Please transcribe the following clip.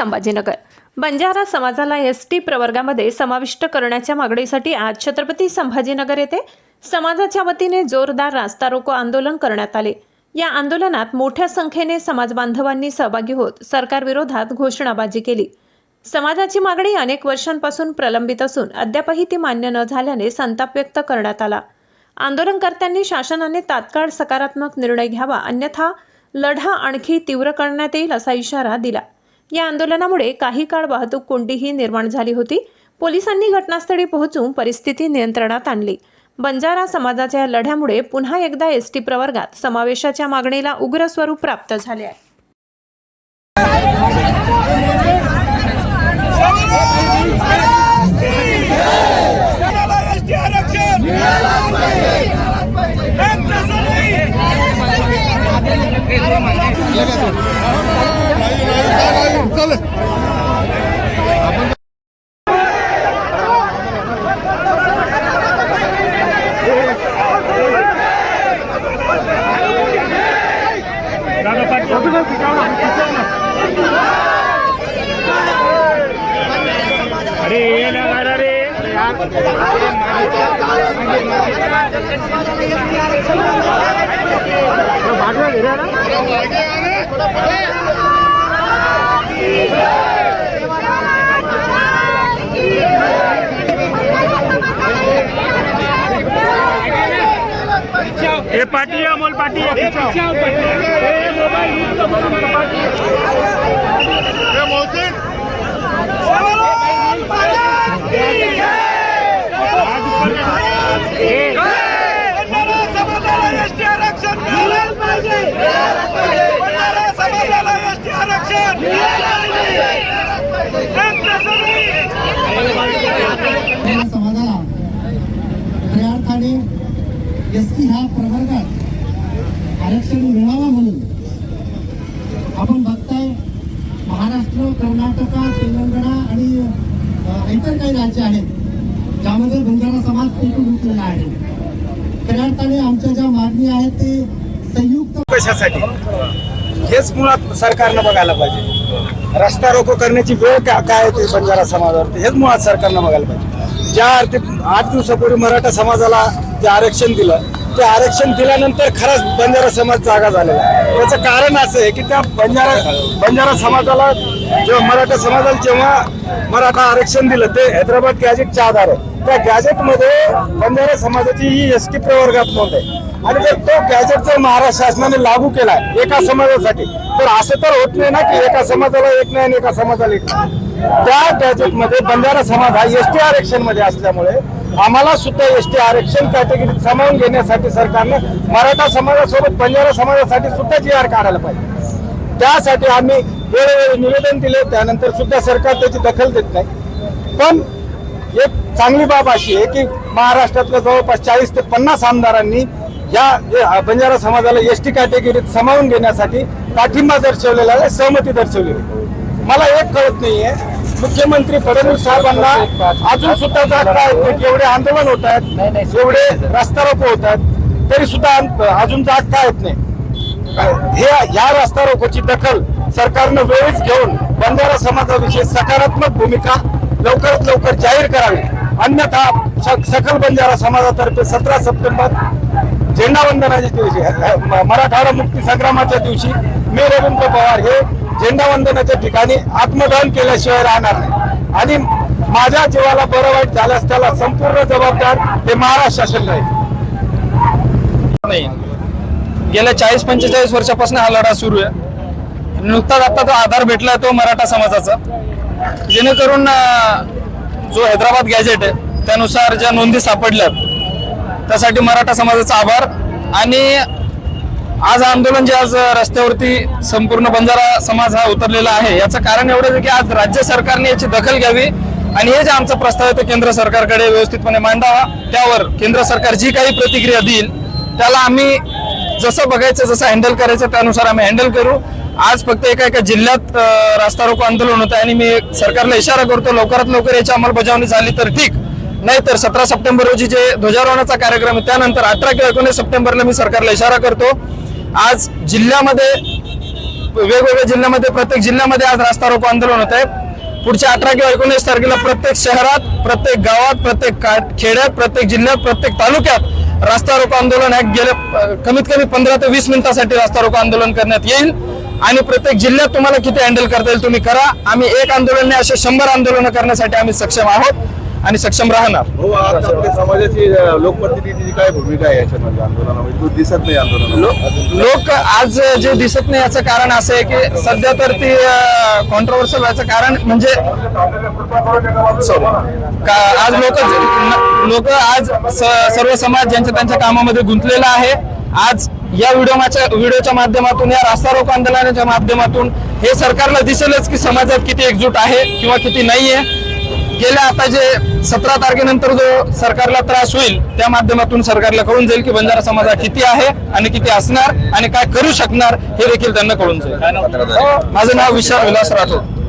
संभाजीनगर. बंजारा समाजाला S T प्रवर्गामध्ये समाविष्ट करण्याच्या मागणीसाठी आज छत्रपती संभाजीनगर येथे समाजाच्या वतीने जोरदार रास्ता रोको आंदोलन करण्यात आले. या आंदोलनात मोठ्या संख्येने समाज बांधवांनी सहभागी होत सरकारविरोधात घोषणाबाजी केली. समाजाची मागणी अनेक वर्षांपासून प्रलंबित असून अद्यापही ती मान्य न झाल्याने संताप व्यक्त करण्यात आला. आंदोलनकर्त्यांनी शासनाने तात्काळ सकारात्मक निर्णय घ्यावा अन्यथा लढा आणखी तीव्र करण्यात येईल असा इशारा दिला. या आंदोलनामुळे काही काळ वाहतूक कोंडीही निर्माण झाली होती. पोलिसांनी घटनास्थळी पोहोचून परिस्थिती नियंत्रणात आणली. बंजारा समाजाच्या लढ्यामुळे पुन्हा एकदा एस टी प्रवर्गात समावेशाच्या मागणीला उग्र स्वरूप प्राप्त झाले आहे. जगाला अरे ये ना गाडा रे अरे यार हे पाटी अमोल पाटी हे मोबाईल यूज करू समाजाला खऱ्या अर्थाने एस टी ह्या प्रवर्गात आरक्षण मिळावा म्हणून आपण बघताय महाराष्ट्र कर्नाटक तेलंगणा आणि इतर काही राज्य आहेत ज्यामध्ये बंजारा समाज पेटून उठलेला आहे. खऱ्या अर्थाने आमच्या ज्या मागणी आहेत ते संयुक्त कशासाठी? हेच मुळात सरकारनं बघायला पाहिजे. रस्ता रोको करण्याची वेळ का काय आहे ते बंजारा समाजावरती? हेच मुळात सरकारनं बघायला पाहिजे. ज्या अर्थी आठ दिवसापूर्वी मराठा समाजाला जे आरक्षण दिलं ते आरक्षण दिल्यानंतर खराच बंजारा समाज जागा झालेला आहे. त्याचं कारण असं आहे की त्या बंजारा बंजारा समाजाला जेव्हा मराठा समाजाला जेव्हा मराठा आरक्षण दिलं ते हैदराबाद गॅजेटच्या आधारे त्या गॅजेटमध्ये बंजारा समाजाची ही एस टी प्रवर्गात नोंद आहे. आणि जर तो गॅजेट जर महाराष्ट्र शासनाने लागू केला एका समाजासाठी तर असं तर होत नाही ना की एका समाजाला एक नाही आणि एका समाजाला एक नाही. त्या गॅजेटमध्ये बंजारा समाज हा एस टी आरक्षणमध्ये असल्यामुळे आम्हाला सुद्धा एस टी आरक्षण कॅटेगरीत सामावून घेण्यासाठी सरकारनं मराठा समाजासोबत बंजारा समाजासाठी सुद्धा जी आर काढायला पाहिजे. त्यासाठी आम्ही वेळोवेळी निवेदन दिले त्यानंतर सुद्धा सरकार त्याची दखल देत नाही. पण एक चांगली बाब अशी आहे की महाराष्ट्रातल्या जवळपास चाळीस ते पन्नास आमदारांनी या बंजारा समाजाला एस टी कॅटेगरीत सामावून घेण्यासाठी पाठिंबा दर्शवलेला आहे सहमती दर्शवलेली मला एक कळत नाहीये मुख्यमंत्री फडणवीस साहेबांना अजून सुद्धा जात आहेत एवढे आंदोलन होत आहेत एवढे रस्ता रोको होत आहेत तरी सुद्धा अजून जात का येत नाही. हे या रस्ता रोकोची दखल सरकारनं वेळीच घेऊन बंजारा समाजाविषयी सकारात्मक भूमिका लवकरात लवकर जाहीर करावी. अन्यथा सकल बंजारा समाजातर्फे सतरा सप्टेंबर झेंडा वंदनाच्या दिवशी मराठवाडा मुक्ती संग्रामाच्या दिवशी मी रवींद्र पवार हे झेंडावंदनाच्या ठिकाणी आत्मदहन केल्याशिवाय राहणार नाही. आणि माझ्या जीवाला बरं वाईट झाल्यास त्याला संपूर्ण जबाबदार हे महाराष्ट्र शासन राहील. नाही गेल्या चाळीस पंचेचाळीस वर्षापासून हा लढा सुरू आहे. नुकताच आता तो आधार भेटला तो मराठा समाजाचा. जेणेकरून जो हैदराबाद गॅजेट आहे त्यानुसार ज्या नोंदी सापडल्या त्यासाठी मराठा समाजाचा आभार. आणि आज आंदोलन जे आज रस्त्यावरती संपूर्ण बंजारा समाज हा उतरलेला आहे याचं कारण एवढंच आहे की आज राज्य सरकारने याची दखल घ्यावी आणि हे जे आमचा प्रस्ताव आहे तो केंद्र सरकारकडे व्यवस्थितपणे मांडावा. त्यावर केंद्र सरकार जी काही प्रतिक्रिया देईल त्याला आम्ही जसं बघायचं जसं हँडल करायचं त्यानुसार आम्ही हँडल करू. आज फक्त एका एका जिल्ह्यात रास्ता रोको आंदोलन होतं आणि मी सरकारला इशारा करतो लवकरात लवकर याची अंमलबजावणी झाली तर ठीक. नाहीतर सतरा सप्टेंबर रोजी जे ध्वजारोहणाचा कार्यक्रम आहे त्यानंतर अठरा किंवा एकोणीस सप्टेंबरला मी सरकारला इशारा करतो. आज जिल्ह्यामध्ये वेगवेगळ्या जिल्ह्यामध्ये प्रत्येक जिल्ह्यामध्ये आज रास्ता रोको आंदोलन होत आहे पुढच्या अठरा किंवा एकोणीस तारखेला प्रत्येक शहरात प्रत्येक गावात प्रत्येक खेड्यात प्रत्येक जिल्ह्यात प्रत्येक तालुक्यात रास्ता रोको आंदोलन आहे. गेल्या कमीत कमी पंधरा ते वीस मिनिटासाठी रास्ता रोको आंदोलन करण्यात येईल. आणि प्रत्येक जिल्ह्यात तुम्हाला किती हँडल करता येईल तुम्ही करा. आम्ही एक आंदोलन नाही असे शंभर आंदोलनं करण्यासाठी आम्ही सक्षम आहोत. आणि सक्षम राहणार. हो आपल्या समाजाची अ, लोकप्रतिनिधीची काय भूमिका आहे याच्यामध्ये आंदोलनामध्ये? तू दिसत नाही लो- लोक आज जे दिसत नाही याचं कारण असं आहे की सध्या तर ती कॉन्ट्रोवर्सल व्हायचं कारण म्हणजे. का- आज लोक लोक आज स- सर्व समाज ज्यांच्या त्यांच्या कामामध्ये गुंतलेला आहे आज या व्हिडिओच्या व्हिडिओच्या माध्यमातून या रास्ता रोको आंदोलनाच्या माध्यमातून हे सरकारला दिसेलच की समाजात किती एकजूट आहे किंवा किती नाहीये. गेल्या आता जे सतरा तारखेनंतर जो सरकारला त्रास होईल त्या माध्यमातून सरकारला कळून जाईल की बंजारा समाज हा किती आहे आणि किती असणार आणि काय करू शकणार हे देखील त्यांना कळून जाईल. माझं नाव विशाल विलास राठोड.